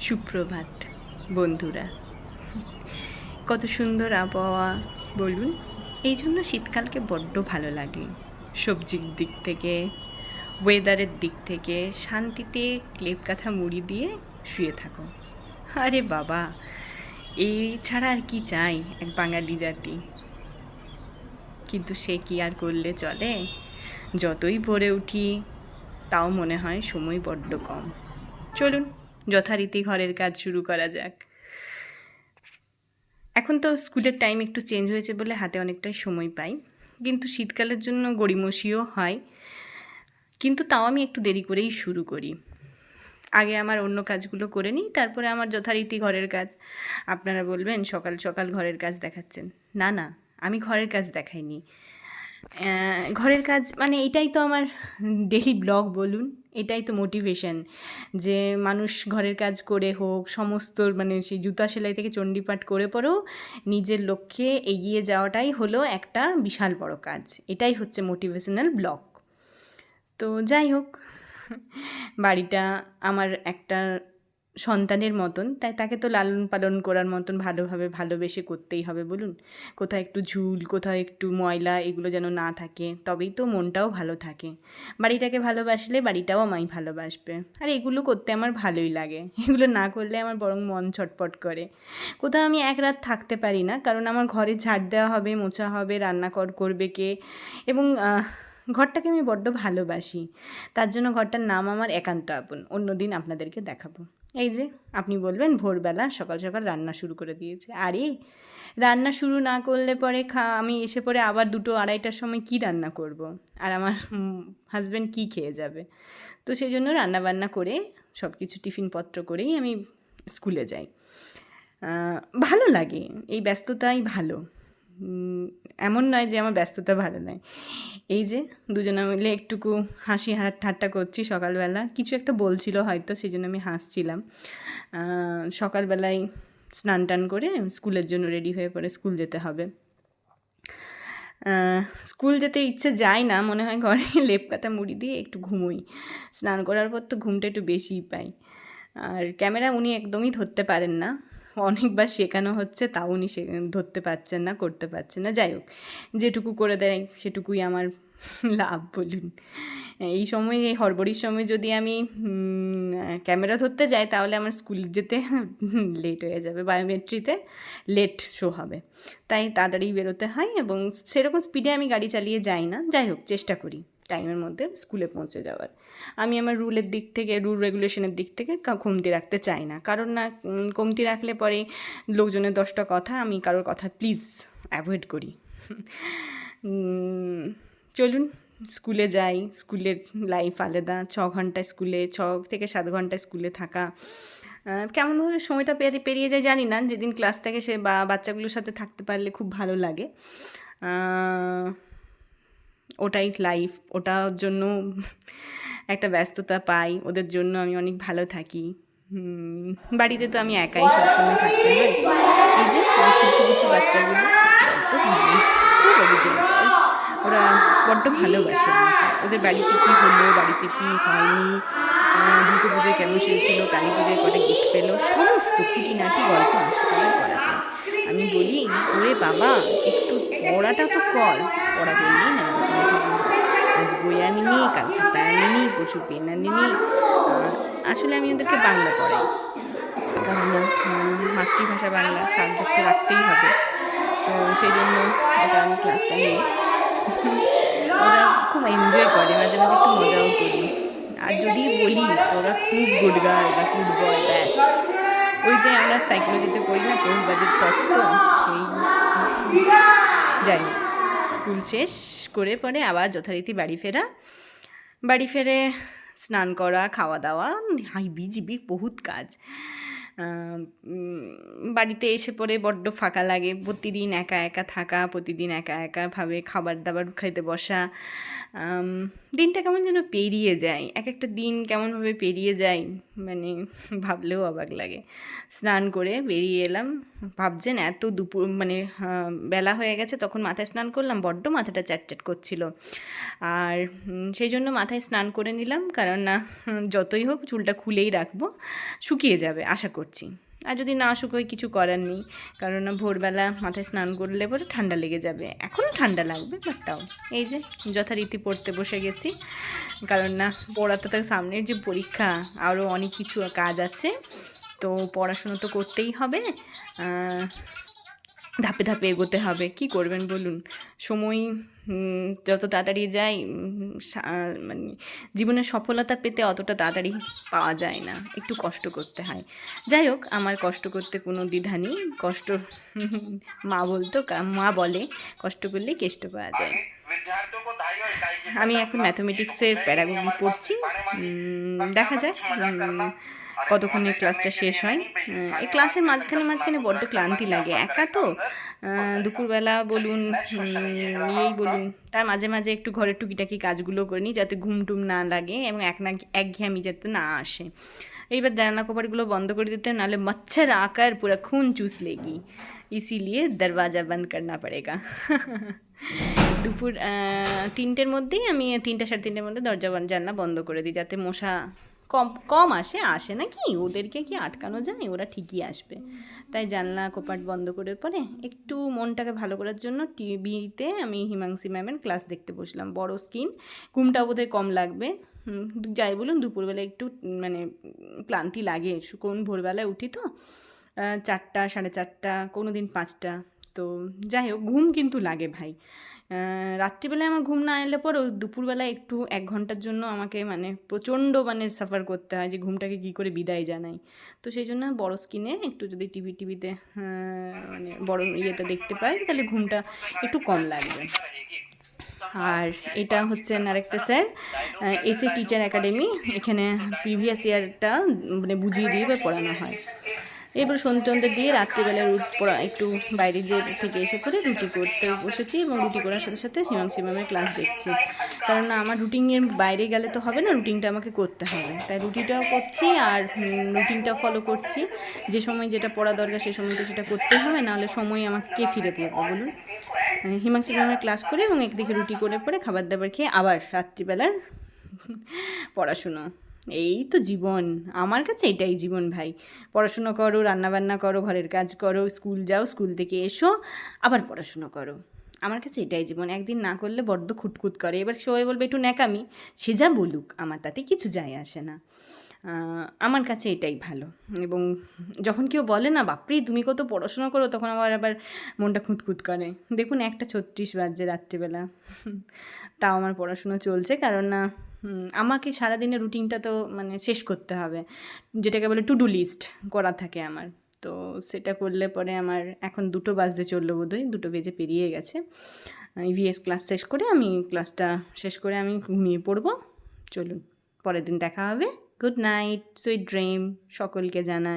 সুপ্রভাত, বন্ধুরা। কত সুন্দর আবহাওয়া, বলুন। এই জন্য শীতকালকে বড্ড ভালো লাগে। সবজির দিক থেকে ওয়েদারের দিক থেকে শান্তিতে ক্লেপ কাঁথা মুড়ি দিয়ে শুয়ে থাকো। আরে বাবা, এই ছাড়া আর কি চাই এক বাঙালি জাতি? কিন্তু সে কি আর করলে চলে? যতই ভোরে উঠি, তাও মনে হয় সময় বড্ড কম। চলুন যথারীতি ঘরের কাজ শুরু করা যাক। এখন তো স্কুলের টাইম একটু চেঞ্জ হয়েছে বলে হাতে অনেকটাই সময় পাই। কিন্তু শীতকালের জন্য গড়িমসিও হয়। কিন্তু তাও আমি একটু দেরি করেই শুরু করি। আগে আমার অন্য কাজগুলো করে নিই, তারপরে আমার যথারীতি ঘরের কাজ। আপনারা বলবেন, সকাল সকাল ঘরের কাজ দেখাচ্ছেন। না না, আমি ঘরের কাজ দেখাইনি। ঘরের কাজ মানে এটাই তো আমার ডেলি ব্লগ বলুন। এটাই তো মোটিভেশন যে মানুষ ঘরের কাজ করে হোক, সমস্ত মানে সেই জুতা সেলাই থেকে চণ্ডীপাঠ করে পরেও নিজের লক্ষ্যে এগিয়ে যাওয়াটাই হলো একটা বিশাল বড় কাজ। এটাই হচ্ছে মোটিভেশনাল ব্লক তো যাই হোক, বাড়িটা আমার একটা সন্তানের মতন, তাই তাকে তো লালন পালন করার মতন ভালোভাবে ভালোবেসে করতেই হবে, বলুন? কোথাও একটু ঝুল, কোথাও একটু ময়লা, এগুলো যেন না থাকে, তবেই তো মনটাও ভালো থাকে। বাড়িটাকে ভালোবাসলে বাড়িটাও আমায় ভালোবাসবে। আর এগুলো করতে আমার ভালোই লাগে। এগুলো না করলে আমার বরং মন ছটপট করে। কোথাও আমি এক রাত থাকতে পারি না, কারণ আমার ঘরে ঝাড় দেওয়া হবে, মোছা হবে, রান্না কর, করবে কে? এবং ঘরটাকে আমি বড্ড ভালোবাসি। তার জন্য ঘরটার নাম আমার একান্ত আপন। অন্যদিন আপনাদেরকে দেখাবো। এই যে, আপনি বলবেন ভোরবেলা সকাল সকাল রান্না শুরু করে দিয়েছে। আরে, রান্না শুরু না করলে পরে খা, আমি এসে পরে আবার দুটো আড়াইটার সময় কি রান্না করব। আর আমার হাজব্যান্ড কি খেয়ে যাবে? তো সেই জন্য রান্নাবান্না করে সব কিছু টিফিনপত্র করেই আমি স্কুলে যাই। ভালো লাগে, এই ব্যস্ততাই ভালো। এমন নয় যে আমার ব্যস্ততা ভালো নয়। এই যে দুজনে মিলে একটুকু হাসি হাট ঠাট্টা করছি সকালবেলা। কিছু একটা বলছিল হয়তো সেই জন্য আমি হাসছিলাম। সকালবেলায় স্নান টান করে স্কুলের জন্য রেডি হয়ে পরে স্কুল যেতে হবে। স্কুল যেতে ইচ্ছে যায় না, মনে হয় ঘরে লেপ কাতা মুড়ি দিয়ে একটু ঘুমোই। স্নান করার পর তো ঘুমটা একটু বেশিই পাই। আর ক্যামেরা উনি একদমই ধরতে পারেন না। অনেকবার শেখানো হচ্ছে, তাও উনি সে, ধরতে পারছেন না, করতে পারছেন না। যাই হোক, যেটুকু করে দেয়, সেটুকুই আমার লাভ, বলুন। এই সময়, এই হড়বড়ির সময় যদি আমি ক্যামেরা ধরতে যাই, তাহলে আমার স্কুল যেতে লেট হয়ে যাবে বায়োমেট্রিতে লেট শো হবে। তাই তাড়াতাড়ি বেরোতে হয় এবং সেরকম স্পিডে আমি গাড়ি চালিয়ে যাই না। যাই হোক, চেষ্টা করি টাইমের মধ্যে স্কুলে পৌঁছে যাওয়ার। আমি আমার রুলের দিক থেকে, রুল রেগুলেশনের দিক থেকে কমতি রাখতে চাই না। কারণ না কমতি রাখলে পরে লোকজনের দশটা কথা আমি কারোর কথা প্লিজ অ্যাভয়েড করি। চলুন, স্কুলে যাই, স্কুলের লাইফ আলাদা, ছ ঘণ্টা স্কুলে, ছ থেকে সাত ঘণ্টা স্কুলে থাকা। কেমনভাবে সময়টা পেরিয়ে পেরিয়ে যায় জানি না, যেদিন ক্লাস থাকে সে বা, বাচ্চাগুলোর সাথে থাকতে পারলে খুব ভালো লাগে। ওটাই লাইফ ওটার জন্য একটা ব্যস্ততা পাই ওদের জন্য আমি অনেক ভালো থাকি। বাড়িতে তো আমি একাই সবসময় থাকতে হয় এই যে কিছু কিছু বাচ্চাগুলো ওরা বড্ড ভালোবাসে ওদের বাড়িতে কী হলো বাড়িতে কী হয়নি দুর্গা পুজোয় কেমন সেরেছিল কালী পুজোয় কটা গিফট পেল সমস্ত খুঁটিনাটি গল্প আমার সাথে করা যায়। আমি বলি ওরে বাবা একটু পড়াটা তো কর। পড়া করলেই না আজ বই আনিনি কাল খাতা আনিনি পরশু পেন আনিনি আসলে আমি ওদেরকে বাংলা পড়াই। কারণ মাতৃভাষা বাংলা সাবজেক্ট রাখতেই হবে। তো সেই জন্য এটা আমি ক্লাসটা নিই। ওরা খুব এনজয় করে, মাঝে মাঝে একটু মজাও করি। আর যদি বলি, ওরা খুব গুড গার্ল বা গুড বয় ব্যাস। ওই যে আমরা সাইকোলজিতে পড়ি না প্রভুবাদের তত্ত্ব, সেই যাই স্কুল শেষ করে পরে আবার যথারীতি বাড়ি ফেরা। বাড়ি ফেরে স্নান করা, খাওয়া দাওয়া, হাইবি জিবি বহুত কাজ। বাড়িতে এসে পরে বড্ড ফাঁকা লাগে। প্রতিদিন একা একা থাকা, প্রতিদিন একা একাভাবে খাবার দাবার খাইতে বসা। দিনটা কেমন যেন পেরিয়ে যায়। এক একটা দিন কেমনভাবে পেরিয়ে যায় মানে ভাবলেও অবাক লাগে। স্নান করে বেরিয়ে এলাম, ভাবছেন এত দুপুর মানে বেলা হয়ে গেছে, তখন মাথায় স্নান করলাম, বড্ড মাথাটা চ্যাটচ্যাট করছিল। আর সেই জন্য মাথায় স্নান করে নিলাম, কারণ না, যতই হোক চুলটা খুলেই রাখব, শুকিয়ে যাবে, আশা করছি। আর যদি না শুকোয় কিছু করার নেই, কারণ না ভোরবেলা মাথায় স্নান করলে পরে ঠান্ডা লেগে যাবে। এখনও ঠান্ডা লাগবে বাট তাও। এই যে, যথারীতি পড়তে বসে গেছি। কারণ না পড়াতে তো সামনের যে পরীক্ষা আরও অনেক কিছু কাজ আছে। তো পড়াশুনো তো করতেই হবে। ধাপে ধাপে এগোতে হবে। কি করবেন বলুন? সময় যত তাড়াতাড়ি আহ, মানে জীবনের সফলতা পেতে অতটা তাড়াতাড়ি পাওয়া যায় না। একটু কষ্ট করতে হয়। যাই হোক আমার কষ্ট করতে কোনো দ্বিধা নেই। কষ্ট মা বলতো মা বলে কষ্ট করলে কেষ্ট পাওয়া যায়। আমি এখন ম্যাথমেটিক্সের প্যারাগোগি পড়ছি। দেখা যাক কতক্ষণে ক্লাসটা শেষ হয়? এই ক্লাসের মাঝখানে মাঝখানে বড্ড ক্লান্তি লাগে। একা তো দুপুরবেলা বলুন ইয়েই বলুন। তার মাঝে মাঝে একটু ঘরের টুকিটাকি কাজগুলো করে নিই যাতে ঘুম টুম না লাগে এবং এক না একঘেয়েমি যাতে না আসে। এইবার জানলা কপাটগুলো বন্ধ করে দিতে, নাহলে মচ্ছর আকার পুরো খুন চুস লেগি। ইসিলিয়ে দরওয়াজা বন্ধ করনা পড়েগা। দুপুর তিনটের মধ্যেই আমি তিনটা সাড়ে তিনটের মধ্যে দরজা জানলা বন্ধ করে দিই যাতে মশা কম কম আসে আসে না কি ওদেরকে কি আটকানো যায়? ওরা ঠিকই আসবে। তাই জানলা কোপাট বন্ধ করে পরে একটু মনটাকে ভালো করার জন্য টিভিতে আমি হিমাংশী ম্যামের ক্লাস দেখতে বসলাম। বড় স্ক্রিন ঘুমটা বোধহয় কম লাগবে। যাই বলুন, দুপুরবেলা একটু মানে ক্লান্তি লাগে। কোন ভোরবেলায় উঠি তো চারটা, সাড়ে চারটা কোনো দিন পাঁচটা। তো যাই হোক, ঘুম কিন্তু লাগে ভাই। রাত্রিবেলায় আমার ঘুম না এলে পরেও দুপুরবেলায় একটু এক ঘণ্টার জন্য আমাকে মানে প্রচণ্ড মানে সাফার করতে হয় যে ঘুমটাকে কী করে বিদায় জানাই। তো সেই জন্য বড় স্ক্রিনে একটু যদি টিভি টিভিতে মানে বড় ইয়েতে দেখতে পাই, তাহলে ঘুমটা একটু কম লাগবে। আর এটা হচ্ছেন আরেকটা স্যার এসে টিচার একাডেমি এখানে প্রিভিয়াস ইয়ারটা মানে বুঝিয়ে দিয়ে পড়ানো হয়। এবার সন্ধ্যে টন্ধে দিয়ে রাত্রিবেলা রুট পড়া, একটু বাইরে যে থেকে এসে পরে রুটি করতে বসেছি এবং রুটি করার সাথে সাথে হিমাংশী ম্যামের ক্লাস দেখছি। কারণ আমার রুটিনের বাইরে গেলে তো হবে না রুটিনটা আমাকে করতে হবে। তাই রুটিটাও করছি আর রুটিনটা ফলো করছি। যে সময় যেটা পড়া দরকার সেই সময় তো সেটা করতে হবে, নাহলে সময় আমাকে ফিরে দেবে বলুন। হিমাংশী ম্যামের ক্লাস করে এবং একদিকে রুটি করে পরে খাবার দাবার খেয়ে আবার রাত্রিবেলার পড়াশুনো। এই তো জীবন। আমার কাছে এটাই জীবন ভাই। পড়াশুনো করো, রান্নাবান্না করো, ঘরের কাজ করো, স্কুল যাও, স্কুল থেকে এসো, আবার পড়াশুনো করো। আমার কাছে এটাই জীবন। একদিন না করলে বড্ড খুঁতখুত করে। এবার সবাই বলবে, একটু ন্যাকামি। সে যা বলুক, আমার তাতে কিছু যায় আসে না। আমার কাছে এটাই ভালো। এবং যখন কেউ বলে, না বাপরে, তুমি কত পড়াশোনা করো, তখন আমার আবার মনটা খুঁতখুত করে। দেখুন, একটা ছত্রিশ বাজে রাত্রিবেলা। তাও আমার পড়াশুনো চলছে, কারণ না আমাকে সারাদিনের রুটিনটা তো মানে শেষ করতে হবে। যেটাকে বলে টু ডু লিস্ট করা থাকে আমার। তো সেটা করলে পরে আমার এখন দুটো বাজতে চলল বোধহয়, দুটো বেজে পেরিয়ে গেছে। ইভিএস ক্লাস শেষ করে আমি ক্লাসটা শেষ করে আমি ঘুমিয়ে পড়ব। চলুন, পরের দিন দেখা হবে। গুড নাইট সুইট ড্রিম সকলকে জানাই।